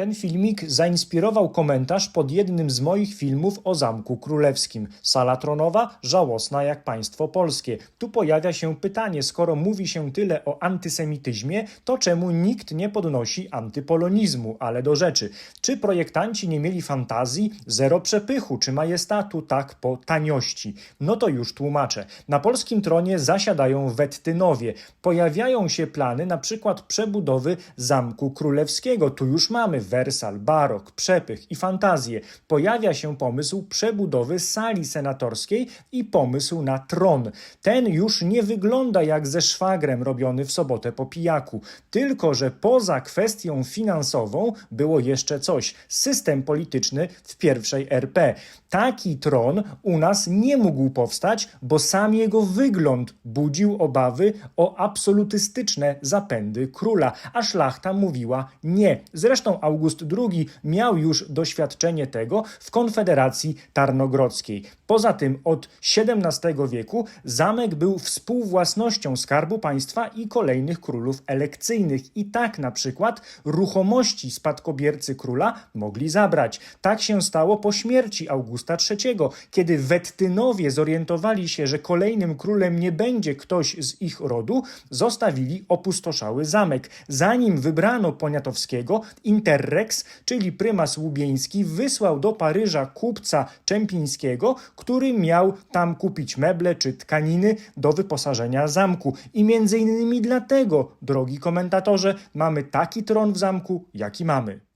Ten filmik zainspirował komentarz pod jednym z moich filmów o Zamku Królewskim. Sala tronowa żałosna jak państwo polskie. Tu pojawia się pytanie, skoro mówi się tyle o antysemityzmie, to czemu nikt nie podnosi antypolonizmu? Ale do rzeczy. Czy projektanci nie mieli fantazji? Zero przepychu czy majestatu, tak po taniości. No to już tłumaczę. Na polskim tronie zasiadają Wettynowie. Pojawiają się plany na przykład przebudowy Zamku Królewskiego. Tu już mamy Wersal, barok, przepych i fantazję. Pojawia się pomysł przebudowy sali senatorskiej i pomysł na tron. Ten już nie wygląda jak ze szwagrem robiony w sobotę po pijaku. Tylko, że poza kwestią finansową było jeszcze coś. System polityczny w pierwszej RP. Taki tron u nas nie mógł powstać, bo sam jego wygląd budził obawy o absolutystyczne zapędy króla, a szlachta mówiła nie. Zresztą August II miał już doświadczenie tego w Konfederacji Tarnogrodzkiej. Poza tym od XVII wieku zamek był współwłasnością Skarbu Państwa i kolejnych królów elekcyjnych i tak na przykład ruchomości spadkobiercy króla mogli zabrać. Tak się stało po śmierci Augusta III, kiedy Wettynowie zorientowali się, że kolejnym królem nie będzie ktoś z ich rodu, zostawili opustoszały zamek. Zanim wybrano Poniatowskiego, Interrex, czyli prymas łubieński, wysłał do Paryża kupca Czempińskiego, który miał tam kupić meble czy tkaniny do wyposażenia zamku. I między innymi dlatego, drogi komentatorze, mamy taki tron w zamku, jaki mamy.